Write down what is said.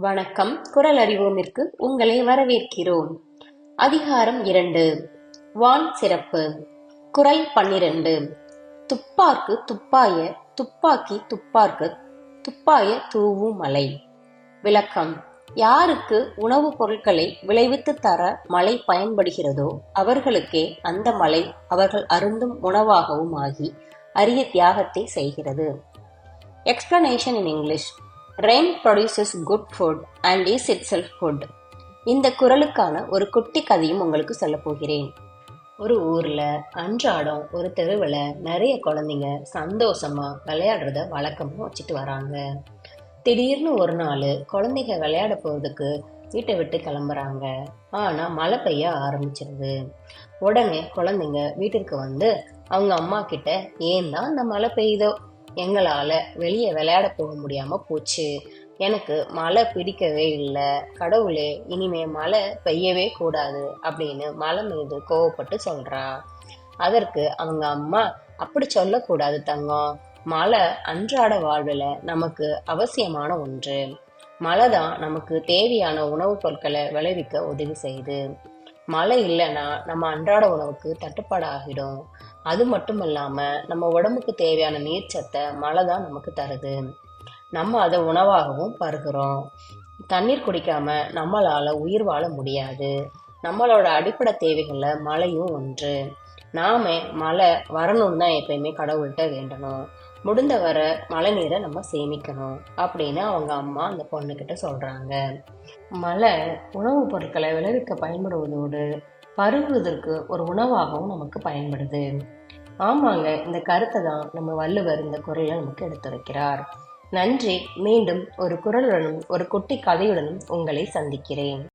வணக்கம். குரல் அறிவோமிற்கு உங்களை வரவேற்கிறோம். அதிகாரம் இரண்டு. வான் சிறப்பு. குரல் பன்னிரண்டு. துப்பார்க்கு துப்பாய துப்பாக்கி துப்பார்க்கு துப்பாய தூவும் மலை. விளக்கம். யாருக்கு உணவுப் பொருட்களை விளைவித்து தர மழை பயன்படுகிறதோ அவர்களுக்கே அந்த மலை அவர்கள் அருந்தும் உணவாகவும் ஆகி அரிய தியாகத்தை செய்கிறது. Explanation in English rain produces good food and is itself food இந்த குரலுக்கான ஒரு குட்டி கதையும் உங்களுக்கு சொல்ல போகிறேன். ஒரு ஊரில் அன்றாடம் ஒரு தெருவில் நிறைய குழந்தைங்க சந்தோஷமாக விளையாடுறத வழக்கமாக வச்சுட்டு வராங்க. திடீர்னு ஒரு நாள் குழந்தைங்க விளையாட போகிறதுக்கு வீட்டை விட்டு கிளம்புறாங்க. ஆனால் மழை பெய்ய ஆரம்பிச்சிருது. உடனே குழந்தைங்க வீட்டிற்கு வந்து அவங்க அம்மா கிட்ட ஏன் தான் இந்த மழை பெய்யுதோ? எங்களால் வெளியே விளையாட போக முடியாமல் போச்சு. எனக்கு மழை பிடிக்கவே இல்லை. கடவுளே இனிமே மழை பெய்யவே கூடாது அப்படின்னு மலை மீது கோவப்பட்டு சொல்கிறா அதற்கு அவங்க அம்மா அப்படி சொல்லக்கூடாது தங்கம். மழை அன்றாட வாழ்வில் நமக்கு அவசியமான ஒன்று. மழை தான் நமக்கு தேவையான உணவுப் பொருட்களை விளைவிக்க உதவி செய்யுது மழை இல்லைன்னா நம்ம அன்றாட உணவுக்கு தட்டுப்பாடு ஆகிடும் அது மட்டும் இல்லாமல் நம்ம உடம்புக்கு தேவையான நீர்ச்சத்தை மழை தான் நமக்கு தருது. நம்ம அதை உணவாகவும் பருகிறோம். தண்ணீர் குடிக்காம நம்மளால் உயிர் வாழ முடியாது. நம்மளோட அடிப்படை தேவைகளில் மழையும் ஒன்று. நாம மழை வரணும்னு தான் எப்பயுமே கடவுள்கிட்ட வேண்டணும். முடிந்த வர மழை நீரை நம்ம சேமிக்கணும் அப்படின்னு அவங்க அம்மா அந்த பொண்ணுக்கிட்ட சொல்றாங்க. மழை உணவுப் பொருட்களை விளைவிக்க பயன்படுவதோடு பருகுவதற்கு ஒரு உணவாகவும் நமக்கு பயன்படுது. ஆமாங்க இந்த கருத்தை தான் நம்ம வள்ளுவர் இந்த குரலில் நமக்கு எடுத்துரைக்கிறார். நன்றி மீண்டும் ஒரு குரலுடனும் ஒரு குட்டி கதையுடனும் உங்களை சந்திக்கிறேன்.